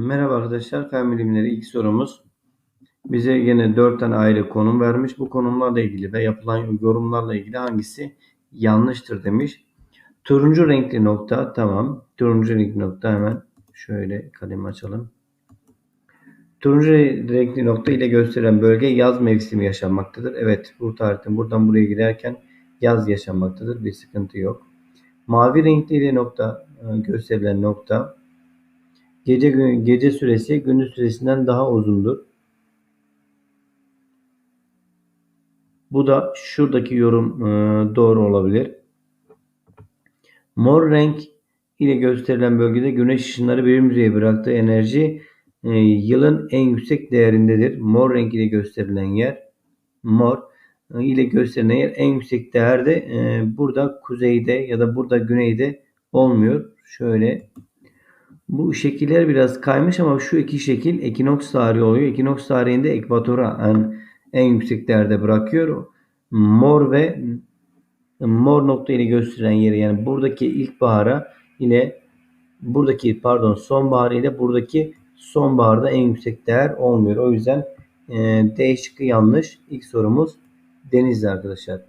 Merhaba arkadaşlar, fen bilimleri ilk sorumuz. Bize yine 4 tane ayrı konum vermiş. Bu konumlarla ilgili ve yapılan yorumlarla ilgili hangisi yanlıştır demiş. Turuncu renkli nokta tamam. Turuncu renkli nokta hemen şöyle kalemi açalım. Turuncu renkli nokta ile gösterilen bölge yaz mevsimi yaşanmaktadır. Evet bu tarihten buradan buraya giderken yaz yaşanmaktadır. Bir sıkıntı yok. Mavi renkli ile nokta e, gösterilen nokta Gece gece süresi gündüz süresinden daha uzundur. Bu da şuradaki yorum e, doğru olabilir. Mor renk ile gösterilen bölgede güneş ışınları bir yüzeye bıraktığı enerji e, yılın en yüksek değerindedir. Mor renk ile gösterilen yer mor e, ile gösterilen yer en yüksek değerde burada kuzeyde ya da burada güneyde olmuyor. Şöyle bu şekiller biraz kaymış ama şu iki şekil ekinoks tarihi oluyor. Ekinoks tarihinde ekvatora en, en yüksek değerde bırakıyor. Mor ve mor nokta ile gösteren yeri yani buradaki ilkbahara ile buradaki pardon sonbahar ile buradaki sonbaharda en yüksek değer olmuyor. O yüzden e, D yanlış. İlk sorumuz Denizli arkadaşlar.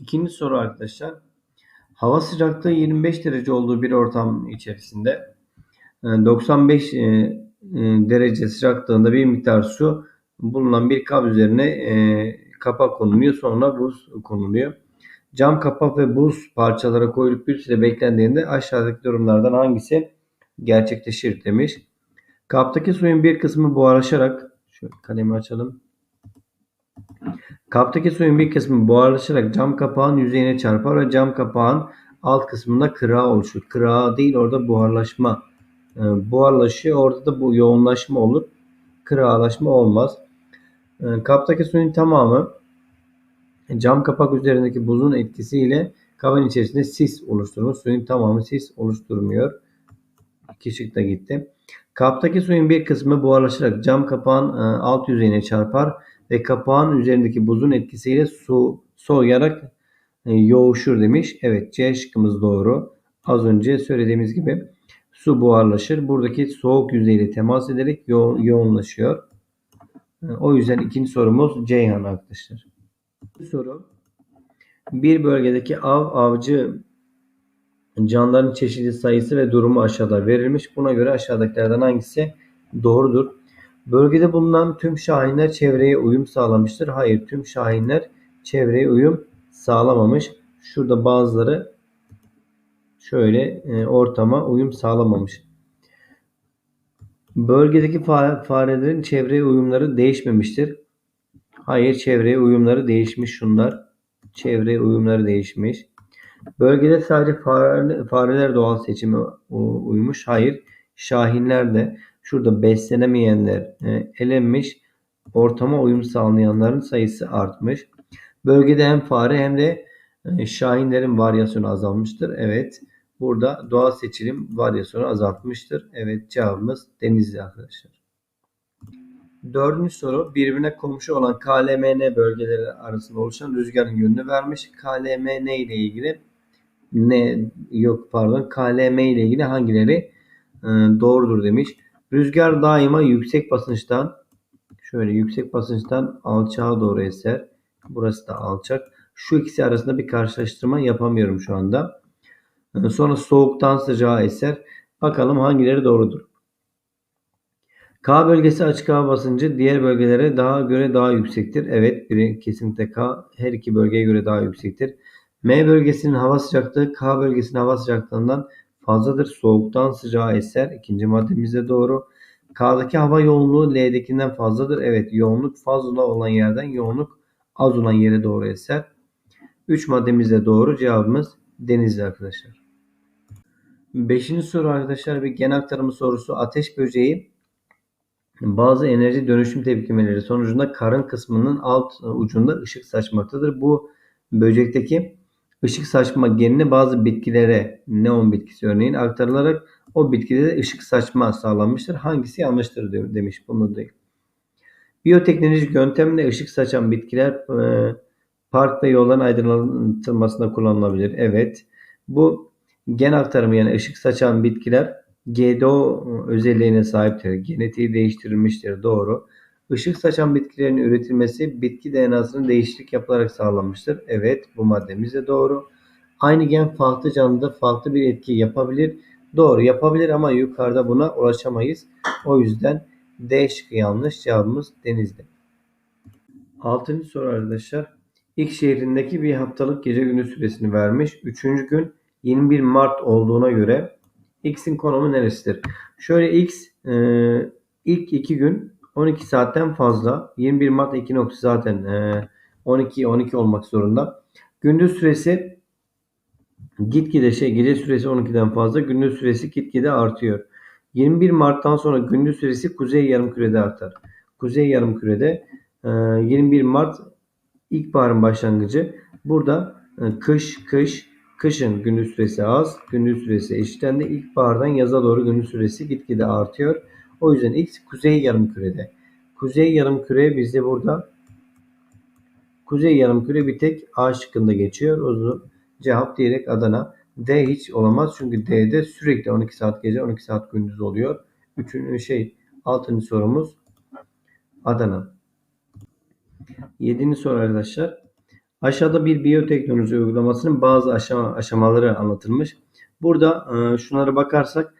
İkinci soru arkadaşlar. Hava sıcaklığı 25 derece olduğu bir ortam içerisinde 95 e, e, e, derece sıcaklığında bir miktar su bulunan bir kap üzerine kapak konuluyor. Sonra buz konuluyor. Cam kapak ve buz parçalara koyulup bir süre beklendiğinde aşağıdaki durumlardan hangisi gerçekleşir demiş. Kaptaki suyun bir kısmı buharlaşarak şöyle kalemi açalım. Kaptaki suyun bir kısmı buharlaşarak cam kapağın yüzeyine çarpar ve cam kapağın alt kısmında kırağı oluşur. Kırağı değil orada buharlaşma. E, buharlaşıyor. Orada da bu yoğunlaşma olur. Kırağlaşma olmaz. E, kaptaki suyun tamamı cam kapak üzerindeki buzun etkisiyle kabın içerisinde sis oluşturmuş. Suyun tamamı sis oluşturmuyor. İki şık da gitti. Kaptaki suyun bir kısmı buharlaşarak cam kapağın e, alt yüzeyine çarpar ve kapağın üzerindeki buzun etkisiyle su soğuyarak e, yoğuşur demiş. Evet C şıkkımız doğru. Az önce söylediğimiz gibi su buharlaşır. Buradaki soğuk yüzeyle temas ederek yo yoğunlaşıyor. E, o yüzden ikinci sorumuz Ceyhan arkadaşlar. Bu soru bir bölgedeki av avcı canlıların çeşidi sayısı ve durumu aşağıda verilmiş. Buna göre aşağıdakilerden hangisi doğrudur? Bölgede bulunan tüm şahinler çevreye uyum sağlamıştır. Hayır tüm şahinler çevreye uyum sağlamamış. Şurada bazıları şöyle e, ortama uyum sağlamamış. Bölgedeki farelerin çevreye uyumları değişmemiştir. Hayır çevreye uyumları değişmiş şunlar. Çevreye uyumları değişmiş. Bölgede sadece fareler doğal seçimi uymuş. Hayır şahinler de Şurada beslenemeyenler e, elenmiş. Ortama uyum sağlayanların sayısı artmış. Bölgede hem fare hem de e, şahinlerin varyasyonu azalmıştır. Evet. Burada doğal seçilim varyasyonu azaltmıştır. Evet cevabımız Denizli arkadaşlar. Dördüncü soru birbirine komşu olan KLMN bölgeleri arasında oluşan rüzgarın yönünü vermiş. KLMN ile ilgili ne yok pardon KLM ile ilgili hangileri e, doğrudur demiş. Rüzgar daima yüksek basınçtan şöyle yüksek basınçtan alçağa doğru eser. Burası da alçak. Şu ikisi arasında bir karşılaştırma yapamıyorum şu anda. Ee, sonra soğuktan sıcağa eser. Bakalım hangileri doğrudur. K bölgesi açık hava basıncı diğer bölgelere daha göre daha yüksektir. Evet, biri kesinlikle K her iki bölgeye göre daha yüksektir. M bölgesinin hava sıcaklığı K bölgesinin hava sıcaklığından fazladır. Soğuktan sıcağa eser. İkinci maddemize doğru. K'daki hava yoğunluğu L'dekinden fazladır. Evet yoğunluk fazla olan yerden yoğunluk az olan yere doğru eser. 3 maddemize doğru cevabımız denizli arkadaşlar. Beşinci soru arkadaşlar bir gen aktarımı sorusu. Ateş böceği bazı enerji dönüşüm tepkimeleri sonucunda karın kısmının alt ucunda ışık saçmaktadır. Bu böcekteki ışık saçma genini bazı bitkilere neon bitkisi örneğin aktarılarak o bitkide de ışık saçma sağlanmıştır. Hangisi yanlıştır demiş bunu değil. Biyoteknolojik yöntemle ışık saçan bitkiler e, park ve yolların aydınlatılmasında kullanılabilir. Evet. Bu gen aktarımı yani ışık saçan bitkiler GDO özelliğine sahiptir. Genetiği değiştirilmiştir. Doğru. Işık saçan bitkilerin üretilmesi bitki DNA'sının değişiklik yapılarak sağlanmıştır. Evet bu maddemiz de doğru. Aynı gen farklı canlıda farklı bir etki yapabilir. Doğru yapabilir ama yukarıda buna ulaşamayız. O yüzden D şıkkı yanlış. Cevabımız Denizli. Altıncı soru arkadaşlar. X şehrindeki bir haftalık gece gündüz süresini vermiş. Üçüncü gün 21 Mart olduğuna göre X'in konumu neresidir? Şöyle X e, ilk iki gün 12 saatten fazla. 21 Mart 2 nokta zaten e, 12 12 olmak zorunda. Gündüz süresi gitgide şey gece süresi 12'den fazla. Gündüz süresi gitgide artıyor. 21 Mart'tan sonra gündüz süresi kuzey yarımkürede artar. Kuzey yarımkürede e, 21 Mart ilkbaharın başlangıcı. Burada e, kış kış kışın gündüz süresi az, gündüz süresi eşitlendi. İlkbahardan yaza doğru gündüz süresi gitgide artıyor. O yüzden X kuzey yarımkürede. Kuzey yarımküre bizde burada kuzey yarımküre bir tek A şıkkında geçiyor. O cevap diyerek Adana. D hiç olamaz çünkü D'de sürekli 12 saat gece 12 saat gündüz oluyor. Üçüncü şey altıncı sorumuz Adana. Yedinci soru arkadaşlar. Aşağıda bir biyoteknoloji uygulamasının bazı aşama, aşamaları anlatılmış. Burada e, şunlara bakarsak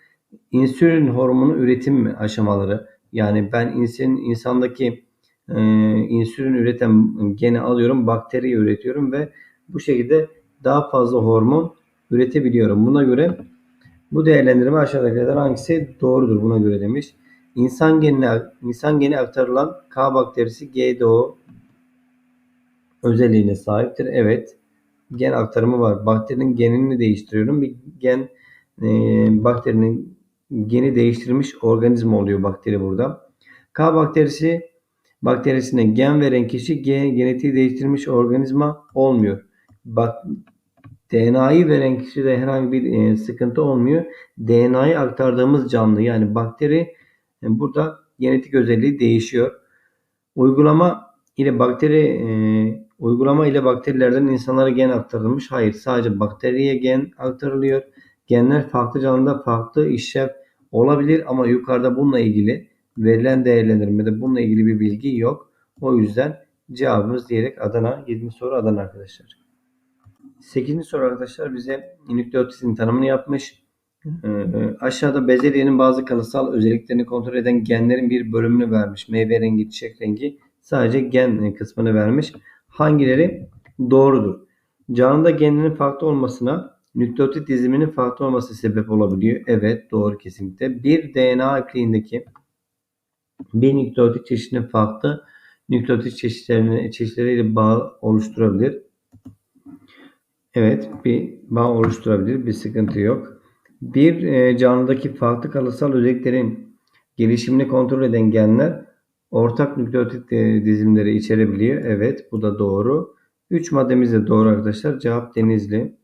insülin hormonu üretim aşamaları yani ben insan insandaki e, insülin üreten geni alıyorum, bakteriyi üretiyorum ve bu şekilde daha fazla hormon üretebiliyorum. Buna göre bu değerlendirme aşağıdakilerden hangisi doğrudur buna göre demiş. İnsan genine insan geni aktarılan K bakterisi GDO özelliğine sahiptir. Evet. Gen aktarımı var. Bakterinin genini değiştiriyorum. Bir gen e, bakterinin geni değiştirilmiş organizma oluyor bakteri burada. K bakterisi bakterisine gen veren kişi gen, genetiği değiştirilmiş organizma olmuyor. Bak DNA'yı veren kişide herhangi bir e, sıkıntı olmuyor. DNA'yı aktardığımız canlı yani bakteri e, burada genetik özelliği değişiyor. Uygulama ile bakteri e, uygulama ile bakterilerden insanlara gen aktarılmış. Hayır, sadece bakteriye gen aktarılıyor. Genler farklı canlıda farklı işlev olabilir ama yukarıda bununla ilgili verilen değerlendirmede bununla ilgili bir bilgi yok. O yüzden cevabımız diyerek Adana 20 soru Adana arkadaşlar. 8. soru arkadaşlar bize nükleotidin tanımını yapmış. Ee, aşağıda bezelyenin bazı kalıtsal özelliklerini kontrol eden genlerin bir bölümünü vermiş. Meyve rengi, çiçek rengi sadece gen kısmını vermiş. Hangileri doğrudur? Canlıda genlerin farklı olmasına nükleotit diziminin farklı olması sebep olabiliyor. Evet doğru kesinlikle. Bir DNA ipliğindeki bir nükleotit çeşidinin farklı nükleotit çeşitlerine, çeşitleriyle bağ oluşturabilir. Evet bir bağ oluşturabilir. Bir sıkıntı yok. Bir e, canlıdaki farklı kalıtsal özelliklerin gelişimini kontrol eden genler ortak nükleotit e, dizimleri içerebiliyor. Evet bu da doğru. 3 maddemiz de doğru arkadaşlar. Cevap Denizli.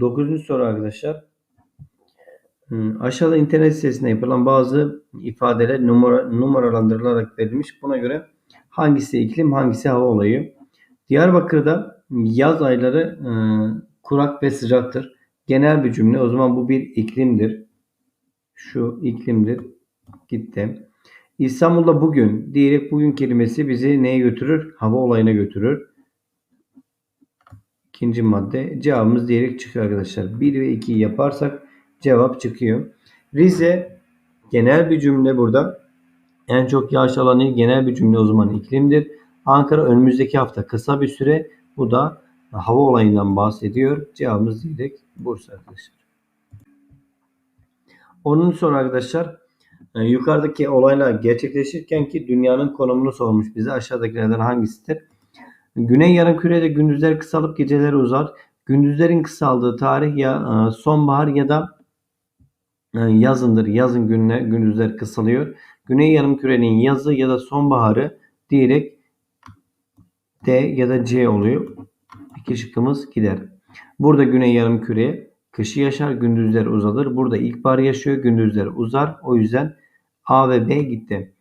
Dokuzuncu soru arkadaşlar. Hmm, aşağıda internet sitesinde yapılan bazı ifadeler numara, numaralandırılarak verilmiş. Buna göre hangisi iklim, hangisi hava olayı? Diyarbakır'da yaz ayları e, kurak ve sıcaktır. Genel bir cümle. O zaman bu bir iklimdir. Şu iklimdir. Gitti. İstanbul'da bugün diyerek bugün kelimesi bizi neye götürür? Hava olayına götürür. İkinci madde cevabımız diyerek çıkıyor arkadaşlar. 1 ve 2'yi yaparsak cevap çıkıyor. Rize genel bir cümle burada. En çok yağış alanı genel bir cümle o zaman iklimdir. Ankara önümüzdeki hafta kısa bir süre. Bu da hava olayından bahsediyor. Cevabımız diyerek Bursa arkadaşlar. Onun sonra arkadaşlar e, yukarıdaki olaylar gerçekleşirken ki dünyanın konumunu sormuş bize. Aşağıdakilerden hangisidir? Güney yarımkürede gündüzler kısalıp geceler uzar. Gündüzlerin kısaldığı tarih ya e, sonbahar ya da e, yazındır. Yazın günler, gündüzler kısalıyor. Güney yarımkürenin yazı ya da sonbaharı diyerek D ya da C oluyor. İki şıkkımız gider. Burada güney yarımküre kışı yaşar, gündüzler uzalır. Burada ilkbahar yaşıyor, gündüzler uzar. O yüzden A ve B gitti.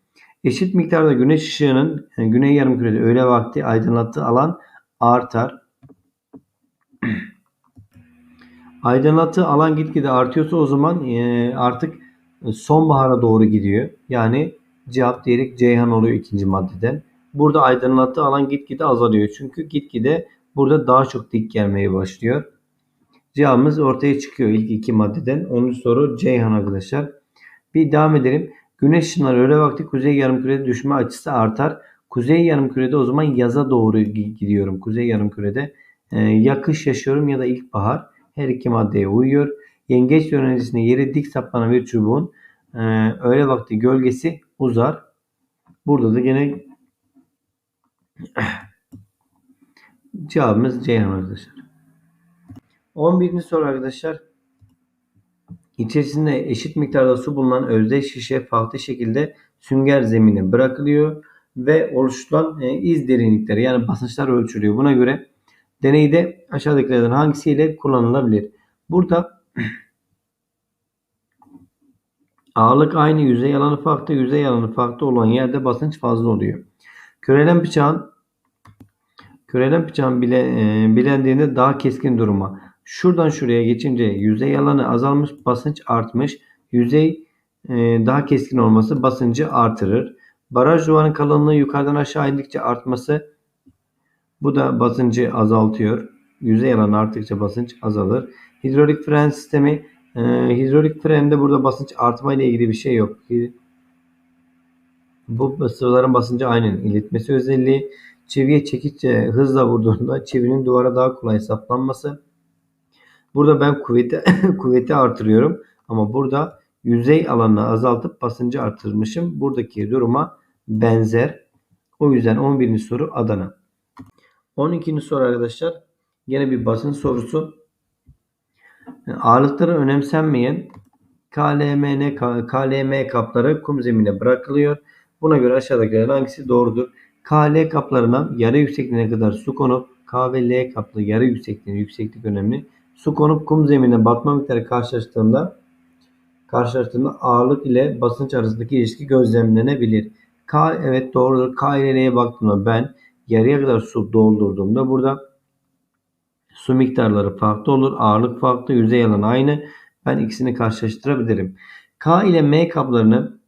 Eşit miktarda güneş ışığının yani güney yarımkürede öğle vakti aydınlattığı alan artar. Aydınlattığı alan gitgide artıyorsa o zaman e, artık sonbahara doğru gidiyor. Yani cevap diyerek Ceyhan oluyor ikinci maddeden. Burada aydınlattığı alan gitgide azalıyor. Çünkü gitgide burada daha çok dik gelmeye başlıyor. Cevabımız ortaya çıkıyor ilk iki maddeden. 10. soru Ceyhan arkadaşlar. Bir devam edelim. Güneş ışınları öğle vakti kuzey yarımkürede düşme açısı artar. Kuzey yarımkürede o zaman yaza doğru gidiyorum. Kuzey yarımkürede e, ya kış yaşıyorum ya da ilkbahar. Her iki maddeye uyuyor. Yengeç yönelcisine yeri dik saplanan bir çubuğun e, öğle vakti gölgesi uzar. Burada da gene cevabımız Ceyhan arkadaşlar. 11. soru arkadaşlar. İçerisinde eşit miktarda su bulunan özdeş şişe farklı şekilde sünger zemine bırakılıyor ve oluşturulan e, iz derinlikleri yani basınçlar ölçülüyor. Buna göre deneyde aşağıdakilerden hangisiyle kullanılabilir? Burada ağırlık aynı yüzey alanı farklı, yüzey alanı farklı olan yerde basınç fazla oluyor. Körelen bıçağın körelen bıçağın bile, e, bilendiğinde daha keskin duruma Şuradan şuraya geçince yüzey alanı azalmış, basınç artmış. Yüzey e, daha keskin olması basıncı artırır. Baraj duvarının kalınlığı yukarıdan aşağı indikçe artması bu da basıncı azaltıyor. Yüzey alanı arttıkça basınç azalır. Hidrolik fren sistemi e, hidrolik frende burada basınç artma ile ilgili bir şey yok. Bu sıvıların basıncı aynı. İletmesi özelliği çiviye çekiçle hızla vurduğunda çivinin duvara daha kolay saplanması. Burada ben kuvveti kuvveti artırıyorum. Ama burada yüzey alanını azaltıp basıncı artırmışım. Buradaki duruma benzer. O yüzden 11. soru Adana. 12. soru arkadaşlar. Yine bir basın sorusu. Ağırlıkları önemsenmeyen KLMN, KLM kapları kum zemine bırakılıyor. Buna göre aşağıdakilerden hangisi doğrudur? KL kaplarına yarı yüksekliğine kadar su konup K ve L kaplı yarı yüksekliğine yükseklik önemli. Su konup kum zeminine batma miktarı karşılaştığında karşılaştığında ağırlık ile basınç arasındaki ilişki gözlemlenebilir. K evet doğrudur. K ile L'ye baktığımda ben yarıya kadar su doldurduğumda burada su miktarları farklı olur. Ağırlık farklı. Yüzey alanı aynı. Ben ikisini karşılaştırabilirim. K ile M kaplarını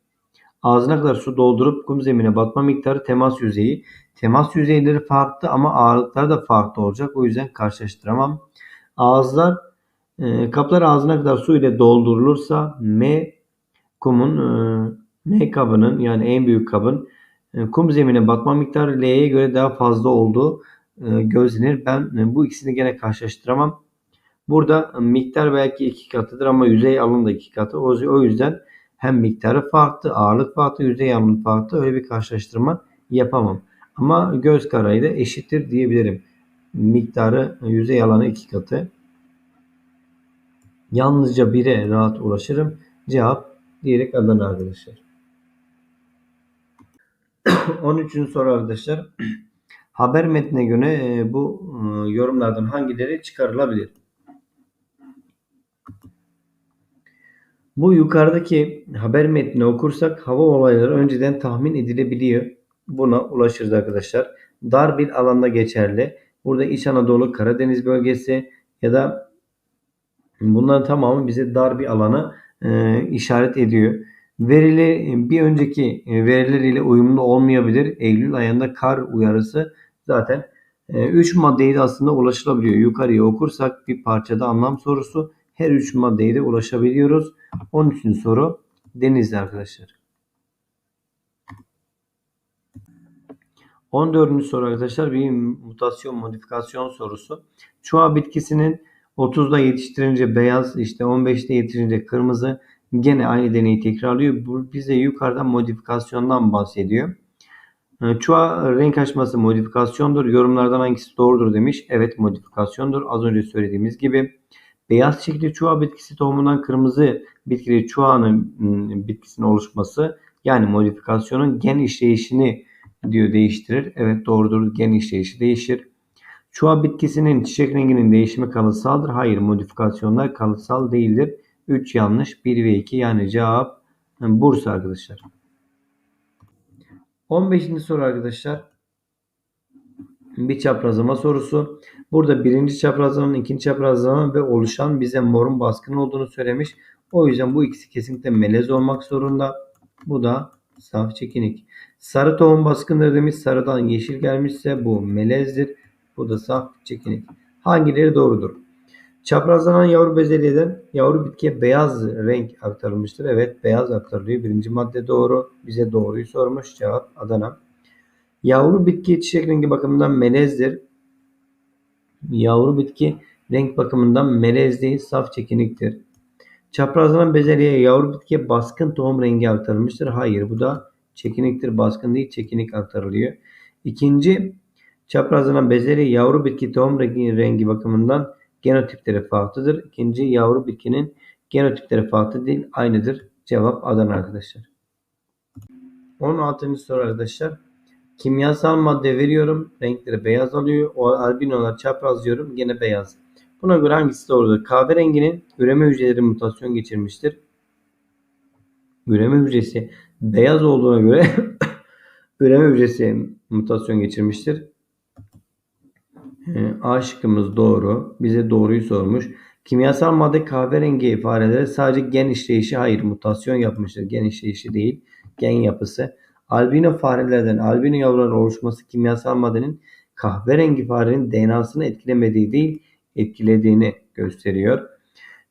ağzına kadar su doldurup kum zemine batma miktarı temas yüzeyi. Temas yüzeyleri farklı ama ağırlıkları da farklı olacak. O yüzden karşılaştıramam. Ağızlar e, kaplar ağzına kadar su ile doldurulursa M kumun e, M kabının yani en büyük kabın e, kum zemine batma miktarı L'ye göre daha fazla olduğu gözlenir. Ben bu ikisini gene karşılaştıramam. Burada miktar belki iki katıdır ama yüzey alanı da iki katı. O yüzden hem miktarı farklı, ağırlık farklı, yüzey alanı farklı. Öyle bir karşılaştırma yapamam. Ama göz kararıyla eşittir diyebilirim miktarı yüzey alanı iki katı. Yalnızca 1'e rahat ulaşırım. Cevap diyerek Adana arkadaşlar. 13. soru arkadaşlar. Haber metnine göre e, bu e, yorumlardan hangileri çıkarılabilir? Bu yukarıdaki haber metnini okursak hava olayları önceden tahmin edilebiliyor. Buna ulaşırız arkadaşlar. Dar bir alanda geçerli. Burada İç Anadolu, Karadeniz bölgesi ya da bunların tamamı bize dar bir alanı e, işaret ediyor. Verili bir önceki e, veriler ile uyumlu olmayabilir. Eylül ayında kar uyarısı zaten 3 e, maddeyi de aslında ulaşılabiliyor. Yukarıya okursak bir parçada anlam sorusu. Her 3 maddeye de ulaşabiliyoruz. 13. soru denizli arkadaşlar. 14. soru arkadaşlar bir mutasyon modifikasyon sorusu. Çuha bitkisinin 30'da yetiştirince beyaz işte 15'te yetiştirince kırmızı gene aynı deneyi tekrarlıyor. Bu bize yukarıdan modifikasyondan bahsediyor. Ee, çuha renk açması modifikasyondur. Yorumlardan hangisi doğrudur demiş. Evet modifikasyondur. Az önce söylediğimiz gibi. Beyaz çiçekli çuha bitkisi tohumundan kırmızı bitkili çuhanın ıı, bitkisinin oluşması yani modifikasyonun gen işleyişini diyor değiştirir. Evet doğrudur. Gen işleyişi değişir. Çuha bitkisinin çiçek renginin değişimi kalıtsaldır. Hayır modifikasyonlar kalıtsal değildir. 3 yanlış 1 ve 2 yani cevap Bursa arkadaşlar. 15. soru arkadaşlar. Bir çaprazlama sorusu. Burada birinci çaprazlamanın ikinci çaprazlama ve oluşan bize morun baskın olduğunu söylemiş. O yüzden bu ikisi kesinlikle melez olmak zorunda. Bu da saf çekinik. Sarı tohum baskındır demiş. Sarıdan yeşil gelmişse bu melezdir. Bu da saf çekinik. Hangileri doğrudur? Çaprazlanan yavru bezelyeden yavru bitkiye beyaz renk aktarılmıştır. Evet beyaz aktarılıyor. Birinci madde doğru. Bize doğruyu sormuş. Cevap Adana. Yavru bitki çiçek rengi bakımından melezdir. Yavru bitki renk bakımından melez değil saf çekiniktir. Çaprazlanan bezelyeye yavru bitkiye baskın tohum rengi aktarılmıştır. Hayır bu da çekiniktir. Baskın değil çekinik aktarılıyor. İkinci çaprazlanan bezelye yavru bitki tohum rengi, rengi bakımından genotipleri farklıdır. İkinci yavru bitkinin genotipleri farklı değil aynıdır. Cevap Adana arkadaşlar. 16. soru arkadaşlar. Kimyasal madde veriyorum. Renkleri beyaz alıyor. O albinolar çapraz diyorum. Gene beyaz. Buna göre hangisi doğrudur? Kahverenginin üreme hücreleri mutasyon geçirmiştir. Üreme hücresi beyaz olduğuna göre üreme hücresi mutasyon geçirmiştir. Ee, A şıkkımız doğru. Bize doğruyu sormuş. Kimyasal madde kahverengi ifadeleri sadece gen işleyişi hayır mutasyon yapmıştır. Gen işleyişi değil. Gen yapısı. Albino farelerden albino yavruların oluşması kimyasal maddenin kahverengi farenin DNA'sını etkilemediği değil etkilediğini gösteriyor.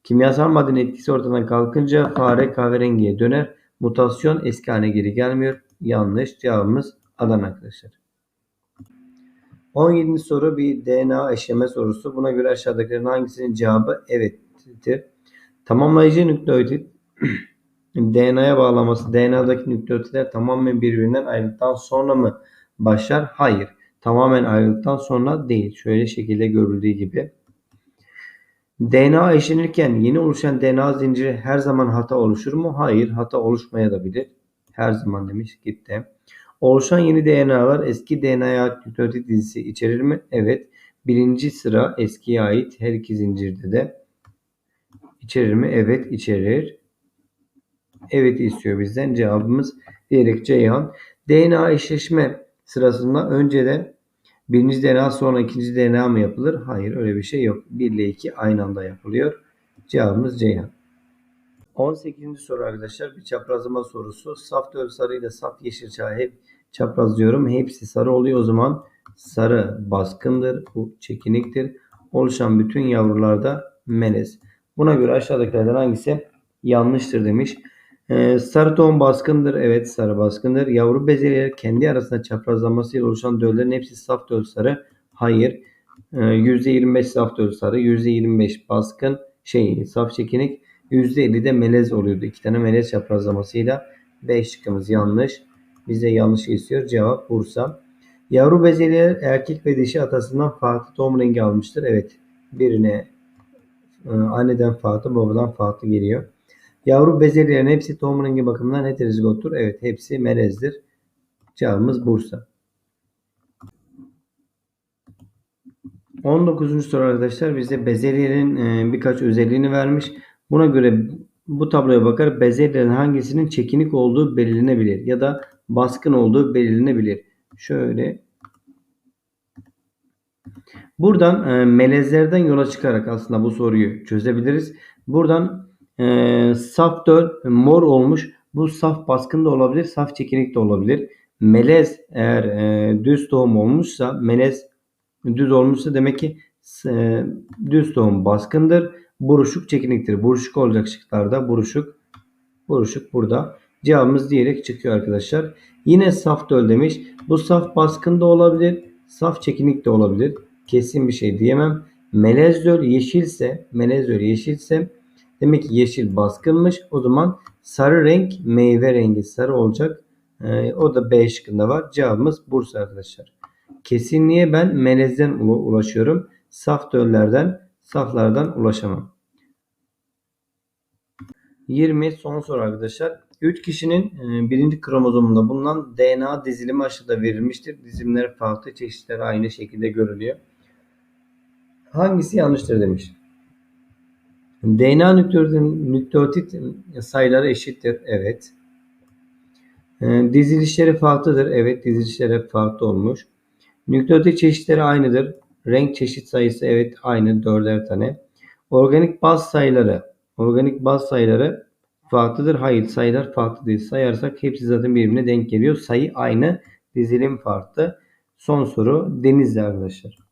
Kimyasal maddenin etkisi ortadan kalkınca fare kahverengiye döner. Mutasyon eski haline geri gelmiyor. Yanlış. Cevabımız Adana arkadaşlar. 17. soru bir DNA eşleme sorusu. Buna göre aşağıdakilerin hangisinin cevabı evettir? Tamamlayıcı nükleotit DNA'ya bağlaması. DNA'daki nükleotitler tamamen birbirinden ayrıldıktan sonra mı başlar? Hayır. Tamamen ayrıldıktan sonra değil. Şöyle şekilde görüldüğü gibi. DNA eşlenirken yeni oluşan DNA zinciri her zaman hata oluşur mu? Hayır. Hata oluşmaya da bilir. Her zaman demiş gitti. Oluşan yeni DNA'lar eski DNA'ya nükleotit dizisi içerir mi? Evet. Birinci sıra eskiye ait her iki zincirde de içerir mi? Evet içerir. Evet istiyor bizden. Cevabımız diyerek Ceyhan. DNA eşleşme sırasında önce de birinci DNA sonra ikinci DNA mı yapılır? Hayır öyle bir şey yok. 1 ile 2 aynı anda yapılıyor. Cevabımız Ceyhan. 18. soru arkadaşlar bir çaprazlama sorusu. Saf döl sarı ile saf yeşil çay hep çaprazlıyorum. Hepsi sarı oluyor o zaman sarı baskındır. Bu çekiniktir. Oluşan bütün yavrularda melez. Buna göre aşağıdakilerden hangisi yanlıştır demiş. Ee, sarı tohum baskındır. Evet sarı baskındır. Yavru bezelyeler kendi arasında çaprazlamasıyla oluşan döllerin hepsi saf döl sarı. Hayır. Ee, %25 saf döl sarı. %25 baskın şey saf çekinik. %50 de melez oluyordu. İki tane melez çaprazlamasıyla. B şıkkımız yanlış. Bize yanlış istiyor. Cevap Bursa. Yavru bezelyeler erkek ve dişi atasından farklı tohum rengi almıştır. Evet. Birine e, anneden farklı, babadan farklı geliyor. Yavru bezelyelerin hepsi tohum rengi bakımından heterozigottur. Evet hepsi melezdir. Cevabımız Bursa. 19. soru arkadaşlar bize bezelyelerin e, birkaç özelliğini vermiş. Buna göre bu tabloya bakar bezelyelerin hangisinin çekinik olduğu belirlenebilir ya da baskın olduğu belirlenebilir. Şöyle Buradan e, melezlerden yola çıkarak aslında bu soruyu çözebiliriz. Buradan e, saf döl mor olmuş. Bu saf baskın da olabilir, saf çekinik de olabilir. Melez eğer e, düz tohum olmuşsa, melez düz olmuşsa demek ki e, düz tohum baskındır. Buruşuk çekiniktir. Buruşuk olacak şıklarda buruşuk. Buruşuk burada. Cevabımız diyerek çıkıyor arkadaşlar. Yine saf döl demiş. Bu saf baskın da olabilir. Saf çekinik de olabilir. Kesin bir şey diyemem. Melez döl yeşilse, melez döl yeşilse demek ki yeşil baskınmış. O zaman sarı renk meyve rengi sarı olacak. Ee, o da B şıkkında var. Cevabımız Bursa arkadaşlar. Kesinliğe ben melezden ulaşıyorum. Saf döllerden, saflardan ulaşamam. 20 son soru arkadaşlar. 3 kişinin e, birinci kromozomunda bulunan DNA dizilimi aşağıda verilmiştir. Dizilimler farklı çeşitler aynı şekilde görülüyor. Hangisi yanlıştır demiş. DNA nükleotit sayıları eşittir. Evet. Ee, dizilişleri farklıdır. Evet dizilişleri hep farklı olmuş. Nükleotit çeşitleri aynıdır. Renk çeşit sayısı evet aynı dörder tane. Organik baz sayıları. Organik baz sayıları farklıdır. Hayır sayılar farklı değil. Sayarsak hepsi zaten birbirine denk geliyor. Sayı aynı. Dizilim farklı. Son soru denizli arkadaşlar.